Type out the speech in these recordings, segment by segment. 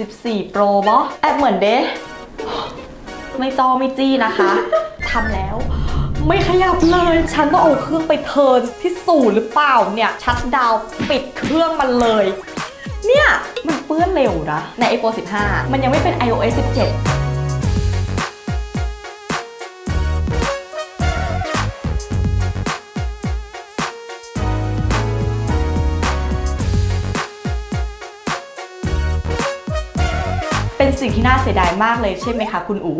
14 Pro บอแอบเหมือนเด้ไม่จอไม่จี้นะคะทำแล้ว ไม่ขยับเลย ฉันต้องเอาเครื่องไปเทิร์นที่ศูนย์หรือเปล่าเนี่ย ชัดดาวปิดเครื่องมันเลย เนี่ย มันเปื้อนเร็วนะ ใน iPhone 15 มันยังไม่เป็น iOS 17 สิ่งที่น่าเสียดายมากเลยใช่ไหมคะคุณอู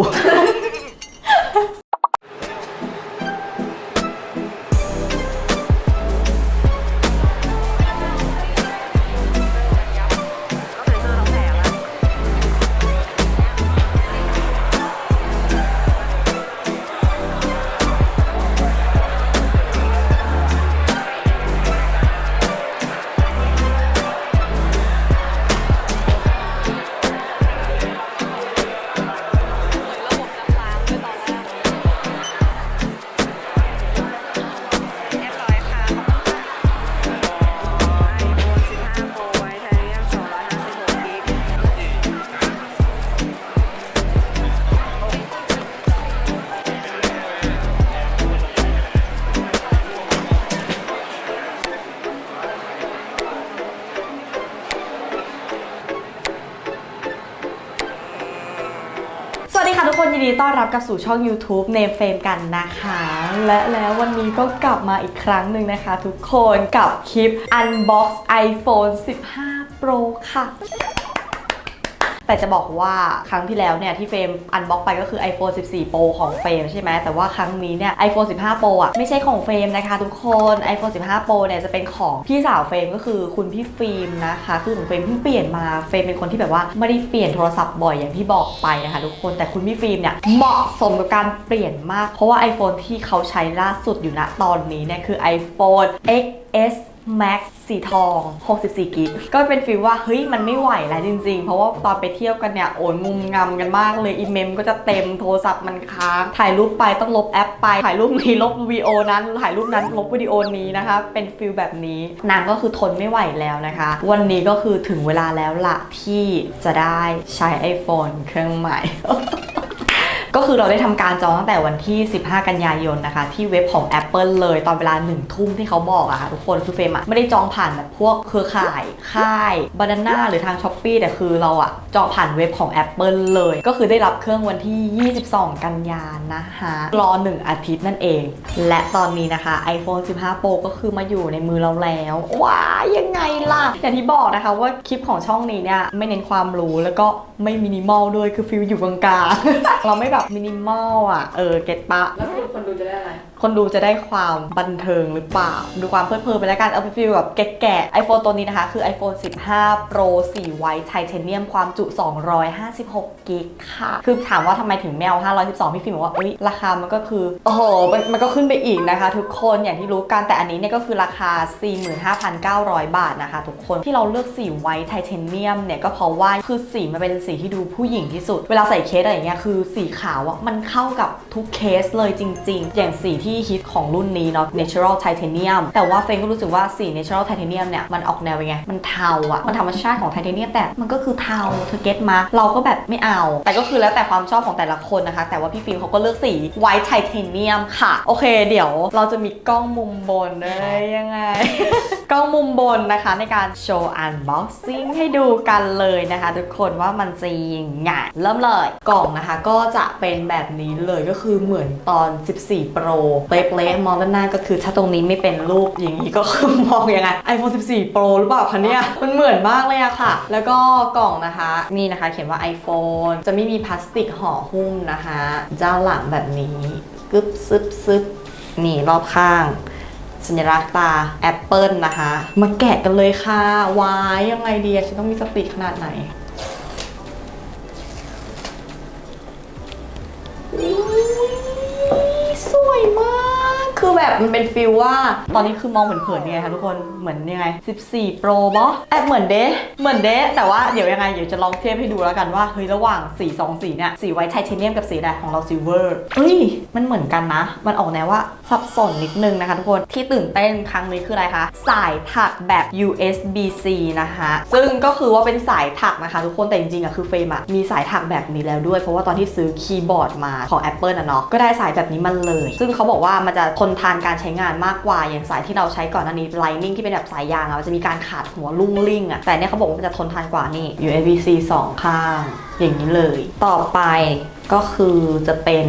กลับสู่ช่อง YouTube เนเฟมกันนะคะ และแล้ววันนี้ก็กลับมาอีกครั้งหนึ่งนะคะ ทุกคนกับคลิป Unbox iPhone 15 Pro ค่ะ แต่จะบอกว่าครั้งที่แล้วเนี่ยที่เฟรมอันบ็อกไปก็คือ iPhone 14 Pro ของเฟรมใช่ไหมแต่ว่าครั้งนี้เนี่ย iPhone 15 Pro อะไม่ใช่ของเฟรมนะคะทุกคน iPhone 15 Pro เนี่ยจะเป็นของพี่สาวเฟรมก็คือคุณพี่ฟิล์มนะคะคือของเฟรมเพิ่งเปลี่ยนมาเฟรมเป็นคนที่แบบว่าไม่ได้เปลี่ยนโทรศัพท์บ่อยอย่างที่บอกไปนะคะทุกคนแต่คุณพี่ฟิล์มเนี่ยเหมาะสมกับการเปลี่ยนมาก เพราะว่า iPhone ที่เขาใช้ล่าสุดอยู่ณตอนนี้เนี่ยคือ iPhone XS Max สีทอง 64 กิก ก็เป็นฟีลว่า เฮ้ย มันไม่ไหวแล้วจริงๆ เพราะว่าตอนไปเที่ยวกันเนี่ย โอนงุมงำกันมากเลย อีเมมก็จะเต็มโทรศัพท์มันค้าง ถ่ายรูปไปต้องลบแอปไป ถ่ายรูปนี้ลบวิดีโอนั้น ถ่ายรูปนั้นลบวิดีโอนี้นะคะ เป็นฟีลแบบนี้ นางก็คือทนไม่ไหวแล้วนะคะ วันนี้ก็คือถึงเวลาแล้วละที่จะได้ใช้ iPhone เครื่องใหม่ ก็คือเราได้ทำการจองตั้งแต่วันที่ 15 กันยายนนะคะ ที่เว็บของ Apple เลยตอนเวลา1ทุ่มที่เขาบอกอะค่ะทุกคนคือเฟรมอะไม่ได้จองผ่านแบบพวกเครือข่าย ค่ายบานาน่าหรือทาง s h อ p e e แต่คือเราอะจองผ่านเว็บของ Apple เลย ก็คือได้รับเครื่องวันที่ 22 กันยานะคะรอ 1 อาทิตย์นั่นเอง และตอนนี้นะคะ iPhone 15 Pro ก็คือมาอยู่ในมือเราแล้วว้ายยังไงล่ะ อย่างที่บอกนะคะว่าคลิปของช่องนี้เนี่ยไม่เน้นความรู้แล้วก็ไม่มินิมอลด้วยคือฟิลอยู่กลางๆเราไม่แบบมินิมอลอะ เออ เก็ตปะ แล้วสรุปคนดูจะได้อะไร คนดูจะได้ความบันเทิงหรือเปล่า ดูความเพลิดเพลินไปแล้วกัน เอาไปฟิลแบบแก่ๆ iPhone ตัวนี้นะคะ คือ iPhone 15 Pro 4 White Titanium ความจุ 256กิกค่ะ คือถามว่าทำไมถึงแมว 512 พี่ฟิล์มบอกว่า เอ้ย ราคามันก็คือ โอ้โห มันมันก็ขึ้นไปอีกนะคะ ทุกคนอย่างที่รู้กัน แต่อันนี้เนี่ยก็คือราคา 45,900 บาทนะคะ ทุกคนที่เราเลือกสี White Titanium เนี่ยก็เพราะว่าคือสีมันเป็นสีที่ดูผู้หญิงที่สุด เวลาใส่เคสอะไรเงี้ยคือสีขาวอะมันเข้ากับทุกเคสเลยจริง ๆ อย่างสีที่ที่ฮิตของรุ่นนี้เนาะ Natural Titanium แต่ว่าเฟนก็รู้สึกว่าสี Natural Titanium เนี่ย มันออกแนวยังไง มันเทาอะมันธรรมชาติของไทเทเนียมแต่มันก็คือเทาเธอเก็ตมา เราก็แบบไม่เอา แต่ก็คือแล้วแต่ความชอบของแต่ละคนนะคะ แต่ว่าพี่ฟิล์มเขาก็เลือกสี White Titanium ค่ะ โอเค เดี๋ยวเราจะมีกล้องมุมบนเลยยังไง กล้องมุมบนนะคะในการโชว์ unboxing ให้ดูกันเลยนะคะ ทุกคนว่ามันจะยังไงเริ่มเลยกล่องนะคะก็จะเป็นแบบนี้เลยก็คือเหมือนตอน 14 Pro เป๊ะๆมองด้านหน้าก็คือถ้าตรงนี้ไม่เป็นรูปอย่างนี้ก็คือมองยังไง iPhone 14 Pro หรือเปล่าคะเนี่ยมันเหมือนมากเลยอะค่ะ แล้วก็กล่องนะคะนี่นะคะ เขียนว่า iPhone จะไม่มีพลาสติกห่อหุ้มนะคะด้านหลังแบบนี้กึบซึบซึบนี่รอบข้างสัญลักษณ์ตาแอปเปิลนะคะ มาแกะกันเลยค่ะ วายยังไงดีอะฉันต้องมีสติขนาดไหน แบบมันเป็นฟิลว่า ตอนนี้คือมองเหมือนเผินๆไงคะทุกคนเหมือนยังไง 14 Pro บอแอบเหมือนเดะเหมือนเดะแต่ว่าเดี๋ยวยังไงเดี๋ยวจะลองเทียบให้ดูแล้วกันว่าเฮ้ยระหว่างสีสองสีเนี่ยสีไวท์ไทเทเนียมกับสีแดงของเราซิลเวอร์เฮ้ยมันเหมือนกันนะ มันออกแนวว่าซับซ้อนนิดนึงนะคะทุกคนที่ตื่นเต้นครั้งนี้คืออะไรคะสายถักแบบ USB-C นะคะซึ่งก็คือว่าเป็นสายถักนะคะทุกคนแต่จริงๆอะคือเฟรมอะมีสายถักแบบนี้แล้วด้วย เพราะว่าตอนที่ซื้อคีย์บอร์ดมาของ Apple อะเนาะก็ได้สายแบบนี้มาเลย ซึ่งเขาบอกว่ามันจะทนทานการใช้งานมากกว่าอย่างสายที่เราใช้ก่อนหน้านี้ Lightning ที่เป็นแบบสายยางอะมันจะมีการขาดหัวลุ่งลิ่งอะแต่เนี่ยเขาบอกว่ามันจะทนทานกว่านี่ USB-C สองข้าง อย่างนี้เลย ต่อไปก็คือจะเป็น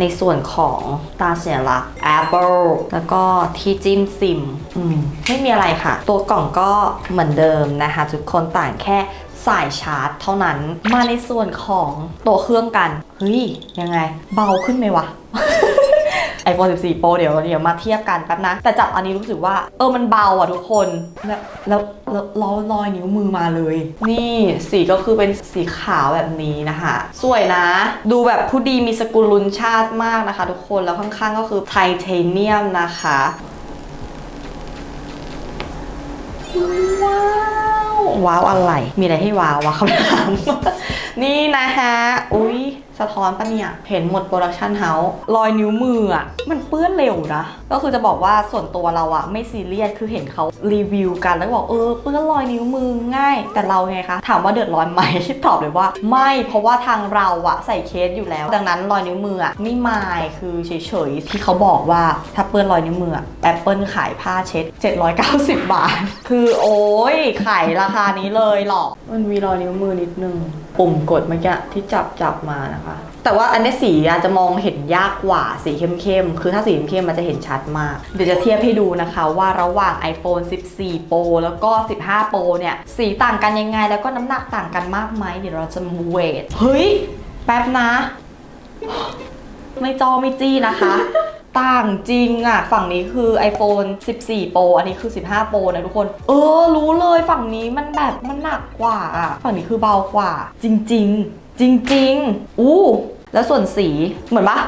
ในส่วนของตาสัญลักษณ์ Apple แล้วก็ที่จิ้มซิมอืมไม่มีอะไรค่ะ ตัวกล่องก็เหมือนเดิมนะคะ ทุกคนต่างแค่สายชาร์จเท่านั้นมาในส่วนของตัวเครื่องกัน เฮ้ย ยังไง เบาขึ้นไหมวะ iPhone 14 Pro เดี๋ยวเดี๋ยวมาเทียบกันแป๊บนะ แต่จับอันนี้รู้สึกว่า เออมันเบาอะทุกคน แล้วแล้วแล้วรอยนิ้วมือมาเลย นี่สีก็คือเป็นสีขาวแบบนี้นะคะ สวยนะ ดูแบบผู้ดีมีสกุลลุนชาติมากนะคะ ทุกคนแล้วข้างๆก็คือไทเทเนียมนะคะว้าวว้าวอะไร มีอะไรให้ว้าววะคำถามนี่นะฮะ อุ๊ย สะท้อนปะเนี่ย เห็นหมดโปรดักชันเฮาส์รอยนิ้วมืออะ มันเปื้อนเร็วนะ ก็คือจะบอกว่าส่วนตัวเราอะไม่ซีเรียส คือเห็นเขารีวิวกันแล้วบอกเออ เปื้อนรอยนิ้วมือง่าย แต่เราไงคะ ถามว่าเดือดร้อนไหม ตอบเลยว่า ไม่ เพราะว่าทางเราอะใส่เคสอยู่แล้ว ดังนั้นรอยนิ้วมืออะไม่มาย คือเฉยๆ ที่เขาบอกว่าถ้าเปื้อนรอยนิ้วมือแอปเปิลขายผ้าเช็ด 790 บาท คือโอ้ยขายราคานี้เลยหรอก มันมีรอยนิ้วมือนิดนึง ปุ่มกดเมื่อกี้ที่จับจับมานะคะ แต่ว่าอันนี้สีอาจจะมองเห็นยากกว่าสีเข้มๆ คือถ้าสีเข้มๆมันจะเห็นชัดมาก เดี๋ยวจะเทียบให้ดูนะคะ ว่าระหว่าง iPhone 14 Pro แล้วก็ 15 Pro เนี่ย สีต่างกันยังไง แล้วก็น้ำหนักต่างกันมากไหมเดี๋ยวเราจะมาเวทเฮ้ย แป๊บนะ ไม่จอไม่จี้นะคะ ต่างจริงอะฝั่งนี้คือ iPhone 14 Pro อันนี้คือ 15 Pro นะทุกคน เออ รู้เลยฝั่งนี้มันแบบมันหนักกว่าอะฝั่งนี้คือเบากว่า จริง ๆ จริง ๆ อู้ แล้วส่วนสีเหมือนปะ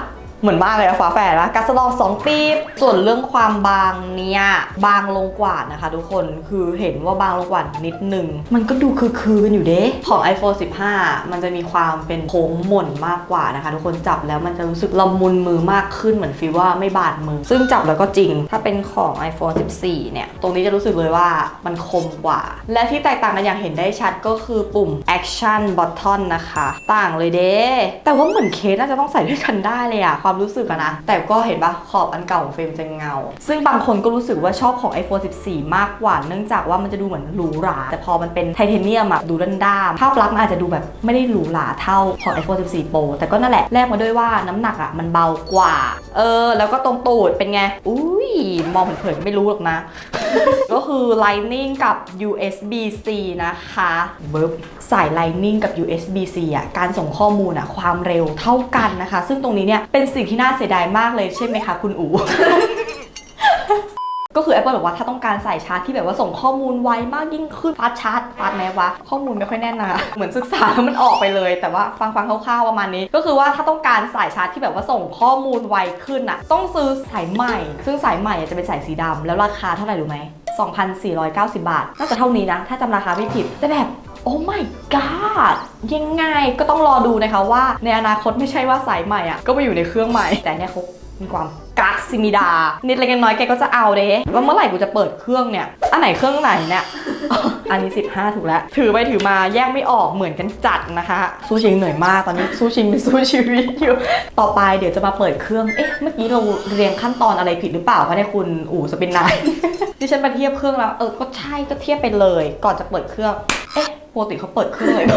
เหมือนมากเลยนะฝาแฝดนะกัสลองสองปีบส่วนเรื่องความบางเนี่ยบางลงกว่านะคะ ทุกคนคือเห็นว่าบางลงกว่านิดนึง มันก็ดูคือๆกันอยู่เด้ของ iPhone 15 มันจะมีความเป็นโค้งหม่นมากกว่านะคะ ทุกคนจับแล้วมันจะรู้สึกละมุนมือมากขึ้นเหมือนฟีลว่าไม่บาดมือ ซึ่งจับแล้วก็จริง ถ้าเป็นของ iPhone 14 เนี่ย ตรงนี้จะรู้สึกเลยว่ามันคมกว่า และที่แตกต่างกันอย่างเห็นได้ชัดก็คือปุ่ม Action Button นะคะ ต่างเลยเด้แต่ว่าเหมือนเคสน่าจะต้องใส่ด้วยกันได้เลยอะความรู้สึกอะนะ แต่ก็เห็นปะขอบอันเก่าของเฟรมจะเงา ซึ่งบางคนก็รู้สึกว่าชอบของ iPhone 14 มากกว่า เนื่องจากว่ามันจะดูเหมือนหรูหรา แต่พอมันเป็นไทเทเนียมอะดูด้านๆภาพลักษณ์มันอาจจะดูแบบไม่ได้หรูหราเท่าของ iPhone 14 Pro แต่ก็นั่นแหละแลกมาด้วยว่าน้ำหนักอะมันเบากว่า เออ แล้วก็ตรงตูดเป็นไง อุ้ยมองเผินๆไม่รู้หรอกนะ ก็คือ Lightning กับ USB-C นะคะเบิร์บสาย Lightning กับ USB-C อะการส่งข้อมูลอะความเร็วเท่ากันนะคะ ซึ่งตรงนี้เนี่ยเป็นสิ่งที่น่าเสียดายมากเลยใช่ไหมคะคุณอู ก็คือ Apple บอกว่าถ้าต้องการใส่ชาร์จที่แบบว่าส่งข้อมูลไวมากยิ่งขึ้นฟาสชาร์จฟาสไหมวะข้อมูลไม่ค่อยแน่นนะเหมือนศึกษาแล้วมันออกไปเลย แต่ว่าฟังฟังคร่าวๆประมาณนี้ ก็คือว่าถ้าต้องการสายชาร์จที่แบบว่าส่งข้อมูลไวขึ้นอะต้องซื้อสายใหม่ ซึ่งสายใหม่จะเป็นสายสีดำแล้วราคาเท่าไหร่รู้ไหม2,490 บาท น่าจะเท่านี้นะ ถ้าจำราคาไม่ผิด แต่แบบ โอ้ my god ยังไงก็ต้องรอดูนะคะว่า ในอนาคตไม่ใช่ว่าสายใหม่อะ ก็ไปอยู่ในเครื่องใหม่ แต่เนี่ยเขามีความ กักซิมิดา นิดเล็กน้อยแกก็จะเอาเด้ว่าเมื่อไหร่กูจะเปิดเครื่องเนี่ย อันไหนเครื่องไหนเนี่ย อันนี้ 15 ถูกแล้ว ถือไปถือมาแยกไม่ออกเหมือนกันจัดนะคะสู้ชิงเหนื่อยมากตอนนี้สู้ชิงเป็นสู้ชีวิตอยู่ ต่อไปเดี๋ยวจะมาเปิดเครื่อง เอ๊ะ เมื่อกี้เราเรียงขั้นตอนอะไรผิดหรือเปล่าคะเนี่ยคุณอู๋สปินนท์ดิฉันมาเทียบเครื่องแล้ว เออ ก็ใช่ก็เทียบไปเลย ก่อนจะเปิดเครื่อง เอ๊ะ ปกติเขาเปิดเครื่องเลย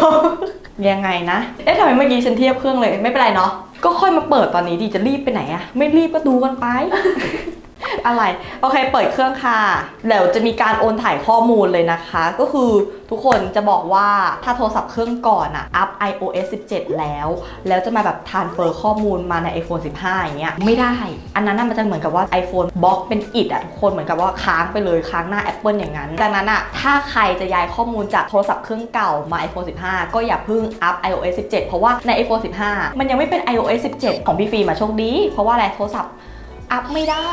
ยังไงนะ เอ๊ะทำไมเมื่อกี้ฉันเทียบเครื่องเลย ไม่เป็นไรเนาะ ก็ค่อยมาเปิดตอนนี้ดีจะรีบไปไหนอะไม่รีบก็ดูกันไป อะไรโอเค เปิดเครื่องค่ะเดี๋ยวจะมีการโอนถ่ายข้อมูลเลยนะคะ ก็คือทุกคนจะบอกว่าถ้าโทรศัพท์เครื่องก่อนอะอัพ iOS 17 แล้ว แล้วจะมาแบบทานเฟอร์ข้อมูลมาใน iPhone 15 อย่างเงี้ยไม่ได้ อันนั้นน่ะมันจะเหมือนกับว่า iPhone บล็อกเป็นอิดอะทุกคนเหมือนกับว่าค้างไปเลยค้างหน้า Apple อย่างนั้น ดังนั้นอะถ้าใครจะย้ายข้อมูลจากโทรศัพท์เครื่องเก่ามา iPhone 15 ก็อย่าเพิ่งอัพ iOS 17 เพราะว่าใน iPhone 15 มันยังไม่เป็น iOS 17 ของพี่ฟิล์มอะโชคดี เพราะว่าอะไรโทรศัพท์ อัพไม่ได้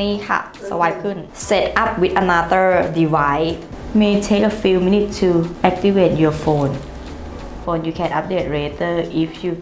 นี่ค่ะ สวายขึ้น set up with another device may take a few minutes to activate your phone phone you can update later if you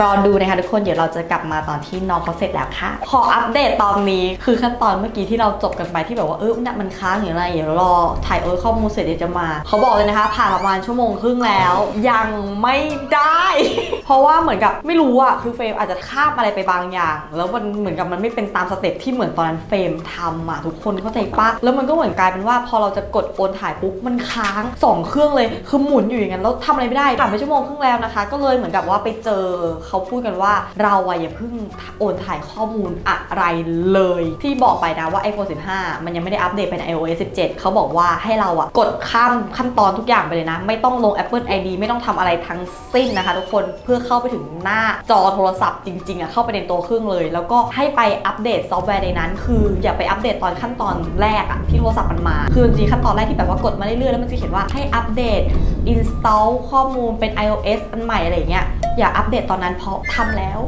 รอดูนะคะทุกคนเดี๋ยวเราจะกลับมาตอนที่น้องเขาเสร็จแล้วค่ะ ขออัปเดตตอนนี้คือขั้นตอนเมื่อกี้ที่เราจบกันไปที่แบบว่าเออเนี่ยมันค้างอยู่อะไรเดี๋ยวรอถ่ายโอ้ยข้อมูลเสร็จเดี๋ยวจะมาเขาบอกเลยนะคะผ่านประมาณชั่วโมงครึ่งแล้ว ยังไม่ได้ เพราะว่าเหมือนกับไม่รู้อะคือเฟรมอาจจะข้ามอะไรไปบางอย่าง แล้วมันเหมือนกับมันไม่เป็นตามสเต็ปที่เหมือนตอนนั้นเฟรมทำอะทุกคนเข้าใจปะแล้วมันก็เหมือนกลายเป็นว่าพอเราจะกดโอนถ่ายปุ๊บมันค้างสองเครื่องเลยคือหมุนอยู่อย่างนั้นแล้วทำอะไรไม่ได้ผ่านไปชั่วโมงครึ่งแล้วนะคะ ก็เลยเหมือนกับว่าไปเจอเขาพูดกันว่าเราอะอย่าเพิ่งโอนถ่ายข้อมูลอะไรเลย ที่บอกไปนะว่า iPhone 15 มันยังไม่ได้อัปเดตเป็น iOS 17 เขาบอกว่าให้เราอะกดข้ามขั้นตอนทุกอย่างไปเลยนะ ไม่ต้องลง Apple ID ไม่ต้องทำอะไรทั้งสิ้นนะคะทุกคนเพื่อเข้าไปถึงหน้าจอโทรศัพท์จริงๆอะเข้าไปในตัวเครื่องเลย แล้วก็ให้ไปอัปเดตซอฟต์แวร์ในนั้น คืออย่าไปอัปเดตตอนขั้นตอนแรกอะที่โทรศัพท์มันมาคือจริงๆขั้นตอนแรกที่แบบว่ากดมาเรื่อยๆแล้วมันจะเขียนว่าให้อัปเดต install ข้อมูลเป็น iOS อันใหม่อะไรเงี้ยอย่าอัปเดตตอนนั้นเพราะทำแล้ว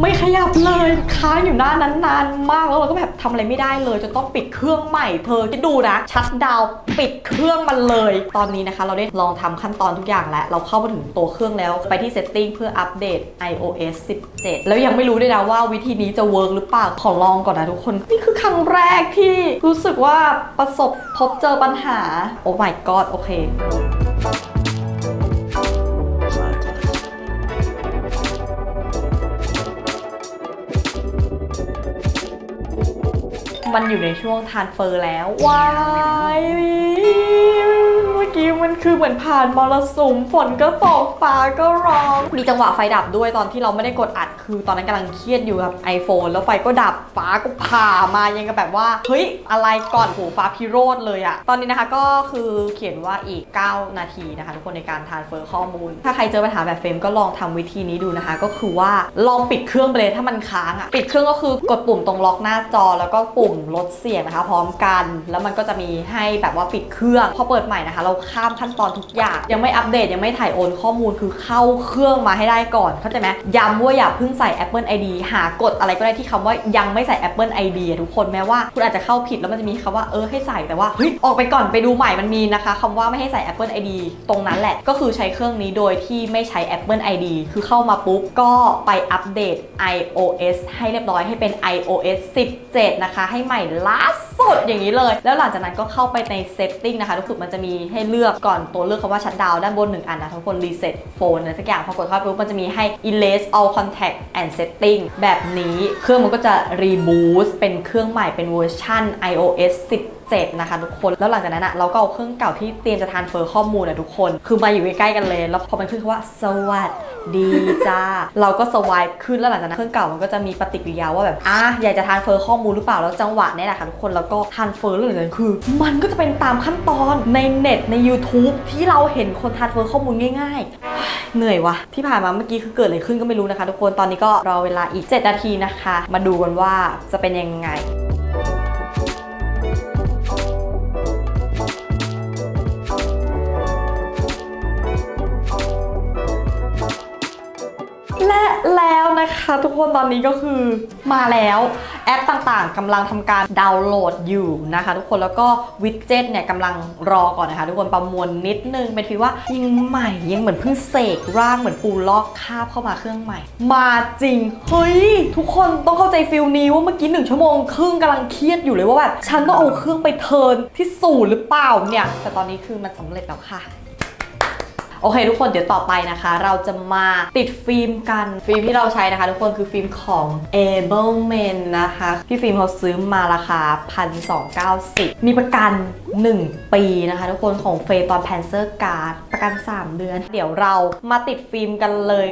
ไม่ขยับเลยค้างอยู่หน้านั้นนานมากแล้วเราก็แบบทำอะไรไม่ได้เลยจนต้องปิดเครื่องใหม่เธอคิดดูนะชัดดาวปิดเครื่องมันเลย ตอนนี้นะคะ เราได้ลองทำขั้นตอนทุกอย่างแล้ว เราเข้ามาถึงตัวเครื่องแล้วไปที่ setting เพื่ออัปเดต iOS 17 แล้วยังไม่รู้ด้วยนะว่าวิธีนี้จะเวิร์กหรือเปล่าขอลองก่อนนะทุกคนนี่คือครั้งแรกที่รู้สึกว่าประสบพบเจอปัญหา โอ้ my god โอเค มันอยู่ในช่วงทานเฟอร์แล้วว้าย กี้มันคือเหมือนผ่านมรสุมฝนก็ตกฟ้าก็ร้อง มีจังหวะไฟดับด้วยตอนที่เราไม่ได้กดอัดคือตอนนั้นกำลังเครียดอยู่กับ iPhone แล้วไฟก็ดับฟ้าก็ผ่ามายังกับแบบว่า เฮ้ย อะไรก่อนโหฟ้าพิโรธเลยอะตอนนี้นะคะก็คือเขียนว่าอีก 9 นาทีนะคะ ทุกคนในการทานเฟอร์ข้อมูล ถ้าใครเจอปัญหาแบบเฟรมก็ลองทำวิธีนี้ดูนะคะ ก็คือว่าลองปิดเครื่องไปเลยถ้ามันค้างอะปิดเครื่องก็คือกดปุ่มตรงล็อกหน้าจอ แล้วก็ปุ่มลดเสียงนะคะ พร้อมกัน แล้วมันก็จะมีให้แบบว่าปิดเครื่องพอเปิดใหม่นะคะ เราข้ามขั้นตอนทุกอย่าง ยังไม่อัปเดตยังไม่ถ่ายโอนข้อมูลคือเข้าเครื่องมาให้ได้ก่อนเข้าใจไหมย้ำว่าอย่าเพิ่งใส่ Apple ID หากดอะไรก็ได้ที่คำว่ายังไม่ใส่ Apple ID อะทุกคนแม้ว่าคุณอาจจะเข้าผิดแล้วมันจะมีคำว่าเออให้ใส่แต่ว่าเฮ้ยออกไปก่อนไปดูใหม่มันมีนะคะคำว่าไม่ให้ใส่ Apple ID ตรงนั้นแหละ ก็คือใช้เครื่องนี้โดยที่ไม่ใช้ Apple ID คือเข้ามาปุ๊บก็ไปอัปเดต iOS ให้เรียบร้อยให้เป็น iOS 17 นะคะ ให้ใหม่ล่าสุดอย่างนี้เลย แล้วหลังจากนั้นก็เข้าไปใน setting นะคะรู้สึกมันจะมีให้เลือกือกก่อนตัวเลือกคำว่าชัดดาวด้านบนหนึ่งอันนะทุกคน reset phone อะไรสักอย่างพอกดเข้าไปปุ๊บมันจะมีให้ erase all contact and setting แบบนี้เครื่องมันก็จะรีบูสเป็นเครื่องใหม่เป็นเวอร์ชัน iOS 7 นะคะทุกคน แล้วหลังจากนั้นอะเราก็เอาเครื่องเก่าที่เตรียมจะทานเฟอร์ข้อมูลอะทุกคน คือมาอยู่ใกล้ๆกันเลย แล้วพอมันขึ้นคำว่าสวัสดีจ้า เราก็สวายขึ้นแล้วหลังจากนั้นเครื่องเก่ามันก็จะมีปฏิกิริยาว่าแบบอะอยากจะทานเฟอร์ข้อมูลหรือเปล่าแล้วจังหวะนี้แหละค่ะทุกคนแล้วก็ทานเฟอร์เรื่องนั้นคือ มันก็จะเป็นตามขั้นตอนในเน็ตใน YouTube ที่เราเห็นคนทานเฟอร์ข้อมูลง่าย ๆ เหนื่อยวะที่ผ่านมาเมื่อกี้คือเกิดอะไรขึ้นก็ไม่รู้นะคะ ทุกคนตอนนี้ก็รอเวลาอีก 7 นาทีนะคะ มาดูกันว่าจะเป็นยังไง และแล้วนะคะทุกคนตอนนี้ก็คือมาแล้วแอปต่างๆกำลังทำการดาวน์โหลดอยู่นะคะ ทุกคนแล้วก็วิดเจ็ตเนี่ยกำลังรอก่อนนะคะ ทุกคนประมวลนิดนึงเป็นฟีลว่ายังใหม่ยังเหมือนเพิ่งเสกร่างเหมือนปูลอกคาบเข้ามาเครื่องใหม่ มาจริง เฮ้ย ทุกคนต้องเข้าใจฟิลนี้ว่าเมื่อกี้หนึ่งชั่วโมงครึ่งกำลังเครียดอยู่เลยว่าแบบฉันต้องเอาเครื่องไปเทิร์นที่ศูนย์หรือเปล่าเนี่ย แต่ตอนนี้คือมันสำเร็จแล้วค่ะ โอเค ทุกคนเดี๋ยวต่อไปนะคะ เราจะมาติดฟิล์มกันฟิล์มที่เราใช้นะคะ ทุกคนคือฟิล์มของ Ableman นะคะพี่ฟิล์มเขาซื้อมาราคา 1,290 มีประกัน 1 ปีนะคะ ทุกคนของเฟย์ตอนแพนเซอร์การ์ดประกัน 3 เดือน เดี๋ยวเรามาติดฟิล์มกันเลย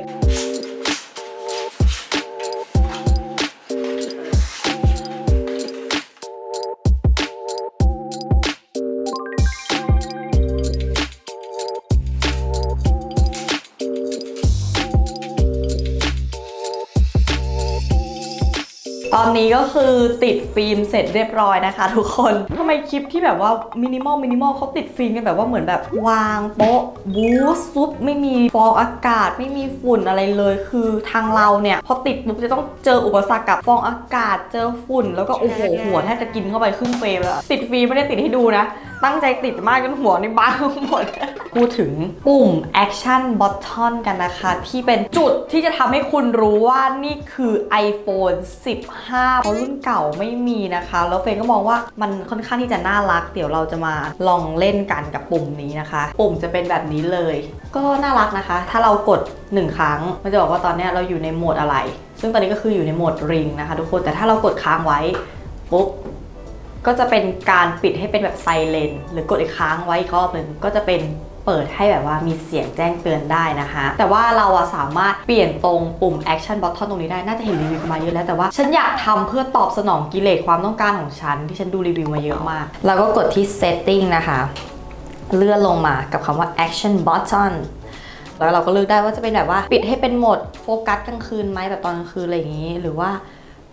นนี้ก็คือติดฟิล์มเสร็จเรียบร้อยนะคะ ทุกคนทำไมคลิปที่แบบว่ามินิมอลมินิมอลเขาติดฟิล์มกันแบบว่าเหมือนแบบวางโป๊ะบูสซุปไม่มีฟองอากาศไม่มีฝุ่นอะไรเลย คือทางเราเนี่ยพอติดปุ๊บจะต้องเจออุปสรรคกับฟองอากาศเจอฝุ่น แล้วก็โอ้โหหัวแทบจะกินเข้าไปครึ่งเฟรมแล้วติดฟิล์มไม่ได้ติดให้ดูนะ ตั้งใจติดมากจนหัวในบ้านหมด พูดถึงปุ่ม Action Button กันนะคะ ที่เป็นจุดที่จะทำให้คุณรู้ว่านี่คือ iPhone 15 เพราะรุ่นเก่าไม่มีนะคะ แล้วเฟนก็มองว่ามันค่อนข้างที่จะน่ารัก เดี๋ยวเราจะมาลองเล่นกันกับปุ่มนี้นะคะ ปุ่มจะเป็นแบบนี้เลย ก็น่ารักนะคะ ถ้าเรากด 1 ครั้ง มันจะบอกว่าตอนนี้เราอยู่ในโหมดอะไร ซึ่งตอนนี้ก็คืออยู่ในโหมดริงนะคะทุกคนแต่ถ้าเรากดค้างไว้ปุ๊บ ก็จะเป็นการปิดให้เป็นแบบไซเลนหรือกดอีกค้างไว้อีกรอบหนึ่งก็จะเป็นเปิดให้แบบว่ามีเสียงแจ้งเตือนได้นะคะ แต่ว่าเราอะสามารถเปลี่ยนตรงปุ่ม action button ตรงนี้ได้ น่าจะเห็นรีวิวมาเยอะแล้วแต่ว่า ฉันอยากทำเพื่อตอบสนองกิเลสความต้องการของฉัน ที่ฉันดูรีวิวมาเยอะมากเราก็กดที่ setting นะคะ เลื่อนลงมากับคำว่า action button แล้วเราก็เลือกได้ว่าจะเป็นแบบว่า ปิดให้เป็นโหมดโฟกัสกลางคืนไหมแบบตอนกลางคืนอะไรอย่างนี้ หรือว่า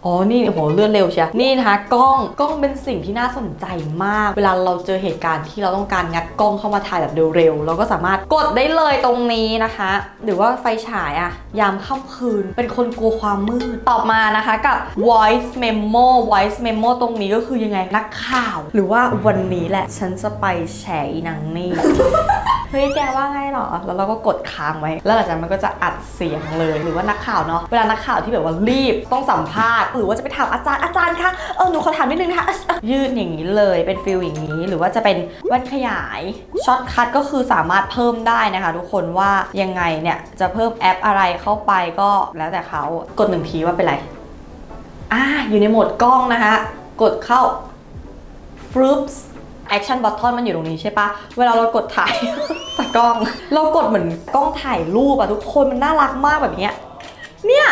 อ๋อ นี่โอ้โหเลื่อนเร็วเชียนี่นะคะกล้องกล้องเป็นสิ่งที่น่าสนใจมาก เวลาเราเจอเหตุการณ์ที่เราต้องการงัดกล้องเข้ามาถ่ายแบบเร็วๆเราก็สามารถกดได้เลยตรงนี้นะคะ หรือว่าไฟฉายอะยามค่ำคืน เป็นคนกลัวความมืดต่อมานะคะกับ voice memo voice memo ตรงนี้ก็คือยังไงนักข่าว หรือว่าวันนี้แหละฉันจะไปแฉอีนางนี่เฮ้ยแกว่าไงหรอ แล้วเราก็กดค้างไว้ แล้วหลังจากนั้นมันก็จะอัดเสียงเลย หรือว่านักข่าวเนาะ เวลานักข่าวที่แบบว่ารีบต้องสัมภาษณ์หรือว่าจะไปถามอาจารย์อาจารย์คะเออหนูขอถามนิดนึงนะคะยืดอย่างนี้เลยเป็นฟิลอย่างนี้ หรือว่าจะเป็นแว่นขยายช็อตคัทก็คือสามารถเพิ่มได้นะคะ ทุกคนว่ายังไงเนี่ยจะเพิ่มแอปอะไรเข้าไปก็แล้วแต่เขากดหนึ่งทีว่าเป็นไรอ่าอยู่ในโหมดกล้องนะคะกดเข้าฟรุปส์แอคชั่นบัตทอนมันอยู่ตรงนี้ใช่ปะ เวลาเรากดถ่ายตากล้อง เรากดเหมือนกล้องถ่ายรูปอะทุกคนมันน่ารักมากแบบเนี้ย เนี่ย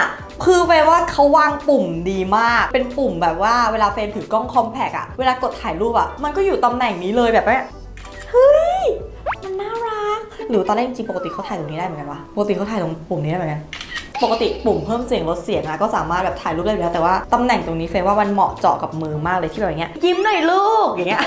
คือแปลว่าเขาวางปุ่มดีมาก เป็นปุ่มแบบว่าเวลาเฟรมถือกล้องคอมแพกอะเวลากดถ่ายรูปอะมันก็อยู่ตำแหน่งนี้เลยแบบว่าเฮ้ย มันน่ารัก หรือตอนแรกจริงปกติเขาถ่ายตรงนี้ได้เหมือนกันวะปกติเขาถ่ายตรงปุ่มนี้ได้เหมือนกันปกติปุ่มเพิ่มเสียงลดเสียงนะก็สามารถแบบถ่ายรูปได้อยู่แล้วแต่ว่าตำแหน่งตรงนี้เฟยว่ามันเหมาะเจาะกับมือมากเลยที่แบบอย่างเงี้ยยิ้มหน่อยลูกอย่างเงี้ย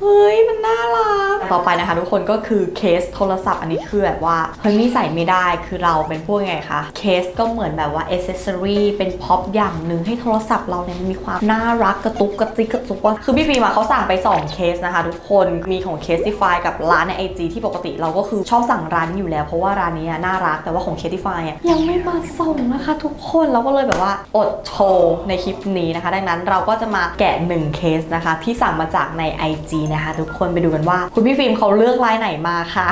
เฮ้ยมันน่ารัก ต่อไปนะคะ ทุกคนก็คือเคสโทรศัพท์อันนี้คือแบบว่าเฮ้ยนี่ใส่ไม่ได้คือเราเป็นพวกไงคะ เคสก็เหมือนแบบว่าอเซสซอรีเป็นพ็อปอย่างหนึ่งให้โทรศัพท์เราเนี่ยมันมีความน่ารักกระตุกกระติกกระตุกว่าคือพี่ฟิล์มอะเขาสั่งไป 2 เคสนะคะ ทุกคนมีของเคสติฟายกับร้านใน IG ที่ปกติเราก็คือชอบสั่งร้านนี้อยู่แล้ว เพราะว่าร้านนี้น่ารักแต่ว่าของเคสติฟายยังไม่มาส่งนะคะ ทุกคนเราก็เลยแบบว่าอดโชว์ในคลิปนี้นะคะ ดังนั้นเราก็จะมาแกะ1เคสนะคะที่สั่งมาจากใน IG นะคะ ทุกคนไปดูกันว่า คุณพี่ฟิล์มเขาเลือกลายไหนมาค่ะ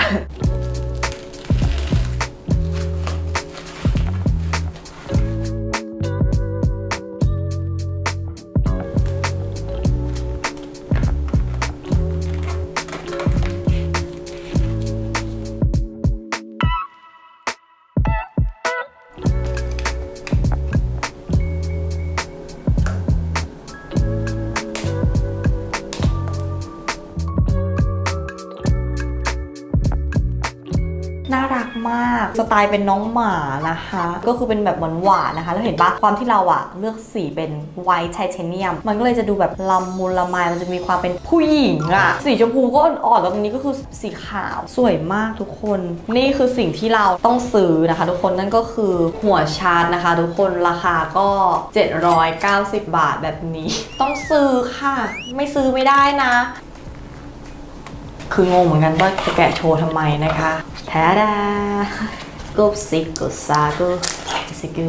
ากสไตล์เป็นน้องหมานะคะ ก็คือเป็นแบบหวานๆนะคะ แล้วเห็นปะความที่เราอะเลือกสีเป็นไวท์ไทเทเนียม มันก็เลยจะดูแบบละมุนละไมมันจะมีความเป็นผู้หญิงอะสีชมพูก็อ่อนๆแล้วตรงนี้ก็คือสีขาวสวยมากทุกคน นี่คือสิ่งที่เราต้องซื้อนะคะ ทุกคนนั่นก็คือหัวชาร์จนะคะ ทุกคนราคาก็ 790 บาทแบบนี้ ต้องซื้อค่ะ ไม่ซื้อไม่ได้นะ คืองงเหมือนกันว่าจะแกะโชว์ทำไมนะคะแท้ดา กุบซิกกุซากุซิกุ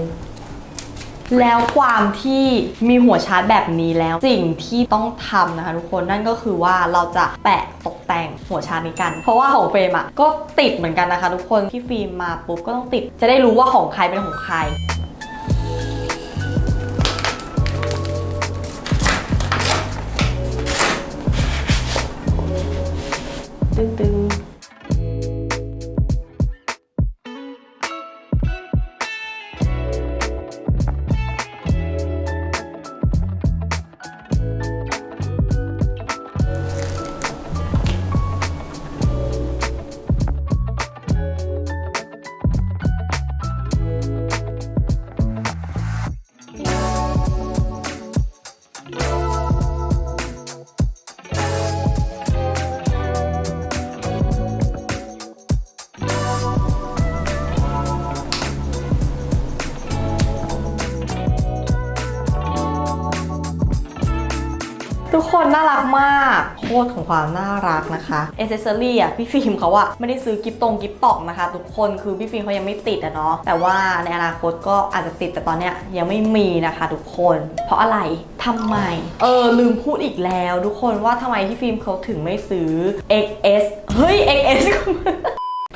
แล้วความที่มีหัวชาร์จแบบนี้แล้วสิ่งที่ต้องทำนะคะทุกคนนั่นก็คือว่าเราจะแปะตกแต่งหัวชาร์จนี้กัน เพราะว่าของเฟรมอะก็ติดเหมือนกันนะคะ ทุกคนที่ฟิล์มมาปุ๊บก็ต้องติด จะได้รู้ว่าของใครเป็นของใครตึากโคตรของความน่ารักนะคะเอเซอรี่อะพี่ฟิล์มเขาอะไม่ได้ซื้อกิฟตรงกิฟตอกนะคะทุกคนคือพี่ฟิล์มเขายังไม่ติดอะเนาะแต่ว่าในอนาคตก็อาจจะติดแต่ตอนเนี้ยยังไม่มีนะคะทุกคน เพราะอะไรทำไม เออ ลืมพูดอีกแล้ว ทุกคนว่าทำไมพี่ฟิล์มเขาถึงไม่ซื้อ XS เฮ้ย XS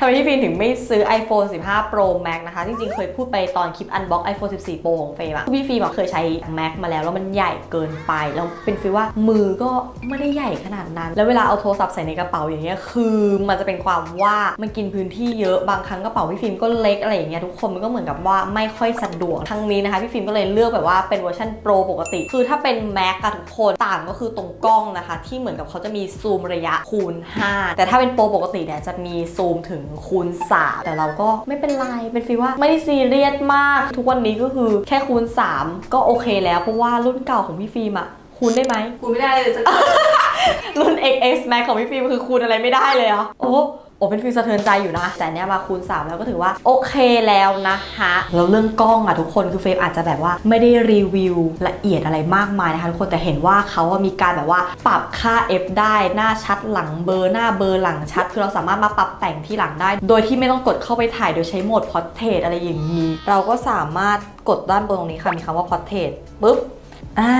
ทำไมพี่ฟิลถึงไม่ซื้อ iPhone 15 Pro Max นะคะ จริงๆ เคยพูดไปตอนคลิป unbox iPhone 14 Pro ของเฟย์อะพี่ฟิล์มอะเคยใช้ Max มาแล้วแล้วมันใหญ่เกินไป แล้วเป็นฟีลว่ามือก็ไม่ได้ใหญ่ขนาดนั้น แล้วเวลาเอาโทรศัพท์ใส่ในกระเป๋าอย่างเงี้ยคือมันจะเป็นความว่ามันกินพื้นที่เยอะบางครั้งกระเป๋าพี่ฟิลก็เล็กอะไรอย่างเงี้ยทุกคนมันก็เหมือนกับว่าไม่ค่อยสะดวกทั้งนี้นะคะพี่ฟิลก็เลยเลือกแบบว่าเป็นเวอร์ชัน Pro ปกติ คือถ้าเป็น Max อะทุกคนต่างก็คือตรงกล้องนะคะ ที่เหมือนกับเขาจะมีซูมระยะคูณ 5 แต่ถ้าเป็นโปรปกติเนี่ยจะมีซูมถึงคูณ3แต่เราก็ไม่เป็นไร เป็นฟีลว่าไม่ได้ซีเรียสมาก ทุกวันนี้ก็คือแค่คูณ 3 ก็โอเคแล้ว เพราะว่ารุ่นเก่าของพี่ฟิล์มอะคูณได้ไหมกูไม่ได้เลยสักรุ่น XS Max ของพี่ฟิล์มคือคูณอะไรไม่ได้เลยอะโอ้ โอ้เป็นฟิลสะเทือนใจอยู่นะ แต่เนี้ยมาคูณ 3 แล้วก็ถือว่าโอเคแล้วนะคะแล้วเรื่องกล้องอะทุกคนคือเฟรมอาจจะแบบว่าไม่ได้รีวิวละเอียดอะไรมากมายนะคะทุกคนแต่เห็นว่าเขาอะมีการแบบว่าปรับค่า f ได้หน้าชัดหลังเบอร์หน้าเบอร์หลังชัด คือเราสามารถมาปรับแต่งที่หลังได้ โดยที่ไม่ต้องกดเข้าไปถ่ายโดยใช้โหมด Portrait อะไรอย่างนี้ เราก็สามารถกดด้านบนตรงนี้ค่ะ มีคำว่า Portrait ปุ๊บ อ่า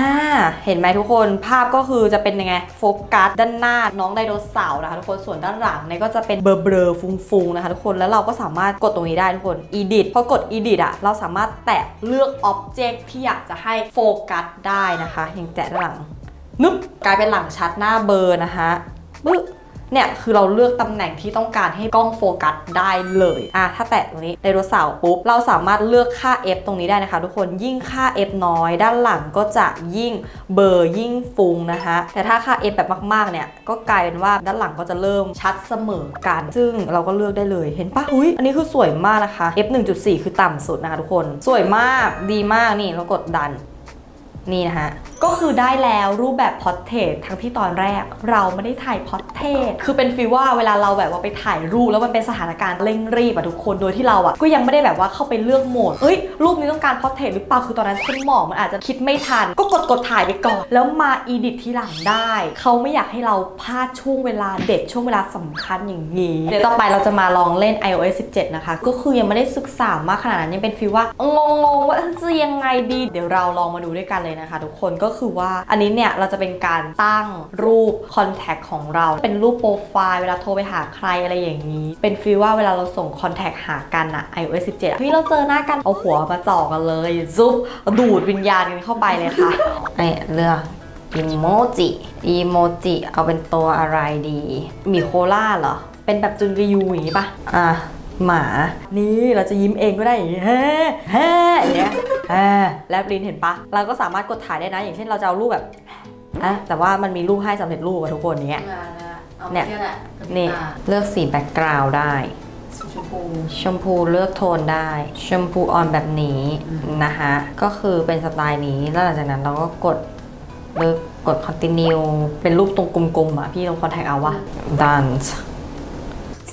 เห็นไหมทุกคนภาพก็คือจะเป็นยังไงโฟกัสด้านหน้าน้องไดโนเสาร์นะคะทุกคนส่วนด้านหลังเนี่ยก็จะเป็นเบลอเบลอๆฟุ้งๆนะคะทุกคนแล้วเราก็สามารถกดตรงนี้ได้ทุกคน edit พอกด edit อะเราสามารถแตะเลือก object ที่อยากจะให้โฟกัสได้นะคะอย่างแตะด้านหลังนึบกลายเป็นหลังชัดหน้าเบอร์นะคะปึ๊บ เนี่ยคือเราเลือกตำแหน่งที่ต้องการให้กล้องโฟกัสได้เลยอะถ้าแตะตรงนี้ไดโนเสาร์ปุ๊บเราสามารถเลือกค่า f ตรงนี้ได้นะคะ ทุกคนยิ่งค่า f น้อย ด้านหลังก็จะยิ่งเบอร์ยิ่งฟุ้งนะคะแต่ถ้าค่า f แบบมากๆเนี่ยก็กลายเป็นว่าด้านหลังก็จะเริ่มชัดเสมอกัน ซึ่งเราก็เลือกได้เลยเห็นปะอุ้ยอันนี้คือสวยมากนะคะ f 1.4 คือต่ำสุดนะคะทุกคน สวยมากดีมากนี่เรากดดัน นี่นะคะก็คือได้แล้วรูปแบบพอร์เทรตทั้งที่ตอนแรกเราไม่ได้ถ่ายพอร์เทรตคือเป็นฟีลว่าเวลาเราแบบว่าไปถ่ายรูปแล้วมันเป็นสถานการณ์เร่งรีบอะทุกคนโดยที่เราอะก็ยังไม่ได้แบบว่าเข้าไปเลือกโหมดเอ้ยรูปนี้ต้องการพอร์เทรตหรือเปล่าคือตอนนั้นสมองมันอาจจะคิดไม่ทัน ก็กดกดถ่ายไปก่อน แล้วมาอีดิททีหลังได้เขาไม่อยากให้เราพลาดช่วงเวลาเด็ดช่วงเวลาสำคัญอย่างนี้เดี๋ยวต่อไปเราจะมาลองเล่น iOS 17 นะคะ ก็คือยังไม่ได้ศึกษามากขนาดนั้นยังเป็นฟีลว่างงๆว่าจะยังไงดี เดี๋ยวเราลองมาดูด้วยกันเลยนะคะ ทุกคนก็คือว่าอันนี้เนี่ยเราจะเป็นการตั้งรูปคอนแทคของเรา เป็นรูปโปรไฟล์เวลาโทรไปหาใครอะไรอย่างนี้ เป็นฟีลว่าเวลาเราส่งคอนแทคหากันอะ iOS 17อะเฮ้ยเราเจอหน้ากันเอาหัวมาจ่อกันเลยซุปดูดวิญญาณกันเข้าไปเลยค่ะเนี่ยเลือกอีโมจิอีโมจิเอาเป็นตัวอะไรดี มีโคล่าเหรอ เป็นแบบจุนกยูอย่างนี้ปะอะ หมา นี่เราจะยิ้มเองก็ได้อย่างนี้เฮ้เฮ้อย่างเงี้ยเฮ้แลบลิ้นเห็นปะเราก็สามารถกดถ่ายได้นะ อย่างเช่นเราจะเอารูปแบบอะแต่ว่ามันมีรูปให้สำเร็จรูปอะทุกคนเนี้ยเอาเนี่ยแค่แหละกับนี่ตาเลือกสีแบ็กกราวด์ได้ สีชมพู ชมพูเลือกโทนได้ ชมพูออนแบบนี้นะคะก็คือเป็นสไตล์นี้ แล้วหลังจากนั้นเราก็กดเลือกกด continue เป็นรูปตรงกลมๆอะ พี่ลองคอนแทคเอาวะ dance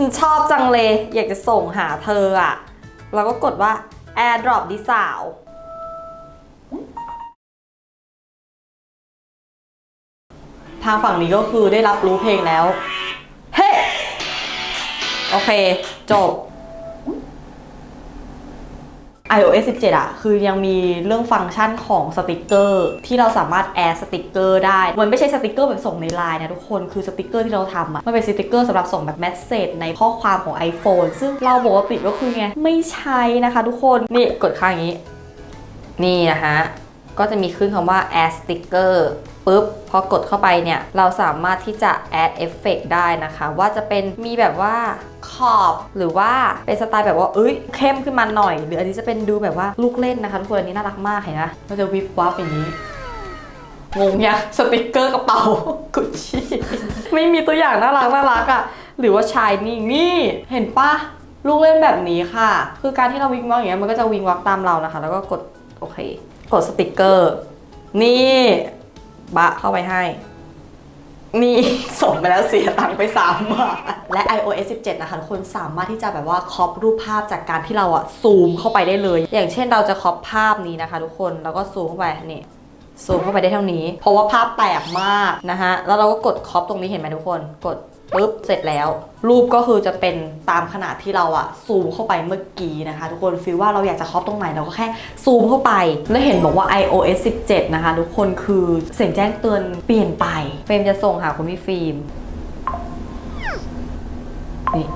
ฉันชอบจังเลย อยากจะส่งหาเธออะเราก็กดว่า airdrop ดิสาวทางฝั่งนี้ก็คือได้รับรู้เพลงแล้ว เฮ้ โอเค จบ iOS 17 อะ คือยังมีเรื่องฟังก์ชันของสติกเกอร์ ที่เราสามารถแอดสติกเกอร์ได้ มันไม่ใช่สติกเกอร์แบบส่งในไลน์นะทุกคน คือสติกเกอร์ที่เราทำอะ มันเป็นสติกเกอร์สำหรับส่งแบบแมสเซจในข้อความของ iPhone ซึ่งเราปกติก็คือไง ไม่ใช้นะคะทุกคน นี่กดข้างนี้ นี่นะคะ ก็จะมีขึ้นคำว่า add sticker ปุ๊บพอกดเข้าไปเนี่ย เราสามารถที่จะ add effect ได้นะคะ ว่าจะเป็นมีแบบว่าขอบหรือว่าเป็นสไตล์แบบว่า เอ้ยเข้มขึ้นมาหน่อย หรืออันนี้จะเป็นดูแบบว่าลูกเล่นนะคะทุกคนอันนี้น่ารักมากเห็นไหมมันจะวิบวับอย่างนี้งงยังสติกเกอร์กระเป๋ากุชชี่ไม่มีตัวอย่างน่ารักน่ารักอะ่ะ หรือว่าชายนี่นี่เห็นปะลูกเล่นแบบนี้ค่ะ คือการที่เราวิงวับอย่างเงี้ยมันก็จะวิงวับตามเรานะคะ แล้วก็กดโอเค กดสติกเกอร์ นี่บะเข้าไปให้ นี่ ส่งไปแล้วเสียตังค์ไป3บาท และ iOS 17 นะคะทุกคนสามารถที่จะแบบว่าครอปรูปภาพจากการที่เราอะซูมเข้าไปได้เลย อย่างเช่นเราจะครอปภาพนี้นะคะทุกคนแล้วก็ซูมเข้าไปนี่ซูมเข้าไปได้เท่านี้ เพราะว่าภาพแตกมากนะฮะแล้วเราก็กดครอปตรงนี้เห็นไหมทุกคน กด ปุ๊บเสร็จแล้ว รูปก็คือจะเป็นตามขนาดที่เราอะซูมเข้าไปเมื่อกี้นะคะ ทุกคนฟีลว่าเราอยากจะครอปตรงไหนเราก็แค่ซูมเข้าไป แล้วเห็นบอกว่า iOS 17 นะคะ ทุกคนคือเสียงแจ้งเตือนเปลี่ยนไป เฟรมจะส่งหาคุณพี่ฟิล์มนี่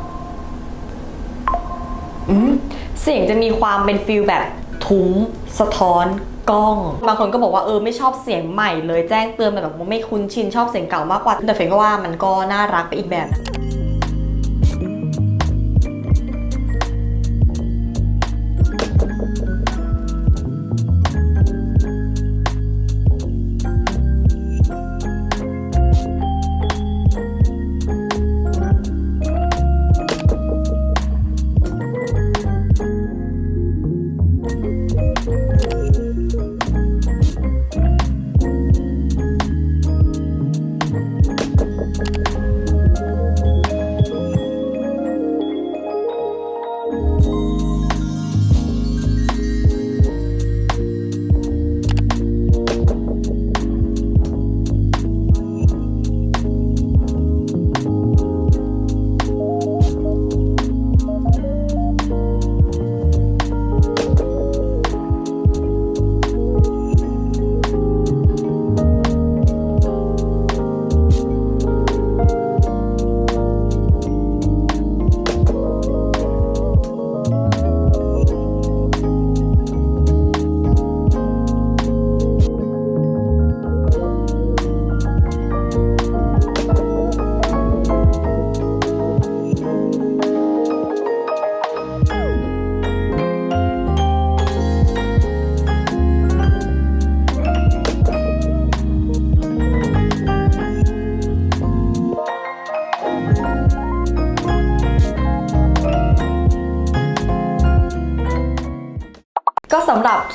เสียงจะมีความเป็นฟิลแบบ ทุ้มสะท้อนกล้อง บางคนก็บอกว่าเออไม่ชอบเสียงใหม่เลยแจ้งเตือนแบบไม่คุ้นชินชอบเสียงเก่ามากกว่า แต่เฟนก็ว่ามันก็น่ารักไปอีกแบบ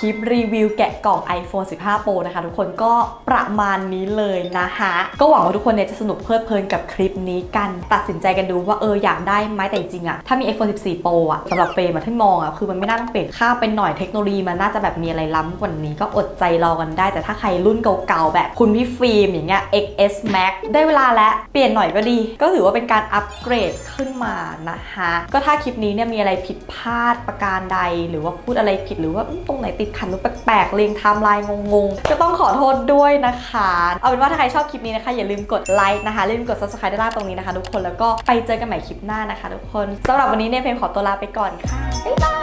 ลิปรีวิวแกะกล่อง iPhone 15 Pro นะคะ ทุกคนก็ ประมาณนี้เลยนะคะก็หวังว่าทุกคนเนี่ยจะสนุกเพลิดเพลินกับคลิปนี้กัน ตัดสินใจกันดูว่าเอออยากได้ไหมแต่จริงอะถ้ามี iPhone 14 Pro อะสำหรับเฟรมอะที่มองอะคือมันไม่น่าต้องเปลี่ยนค่าเป็นหน่อยเทคโนโลยีมันน่าจะแบบมีอะไรล้ำกว่านี้ก็อดใจรอกันได้ แต่ถ้าใครรุ่นเก่าๆแบบคุณพี่ฟิล์มอย่างเงี้ย XS Max ได้เวลาแล้วเปลี่ยนหน่อยก็ดี ก็ถือว่าเป็นการอัปเกรดขึ้นมานะคะก็ถ้าคลิปนี้เนี่ยมีอะไรผิดพลาดประการใด หรือว่าพูดอะไรผิดหรือว่าตรงไหนติดขัดหรือแปลกๆเรียงไทม์ไลน์งงๆก็ต้องขอโทษด้วยนะคะ เอาเป็นว่าถ้าใครชอบคลิปนี้นะคะ อย่าลืมกดไลค์นะคะ ลืมกด subscribe ด้านล่างตรงนี้นะคะทุกคน แล้วก็ไปเจอกันใหม่คลิปหน้านะคะ ทุกคนสำหรับวันนี้เนี่ยเพลงขอตัวลาไปก่อนค่ะ บ๊ายบา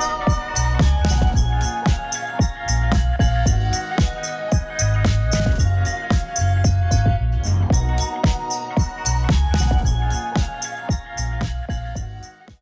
ย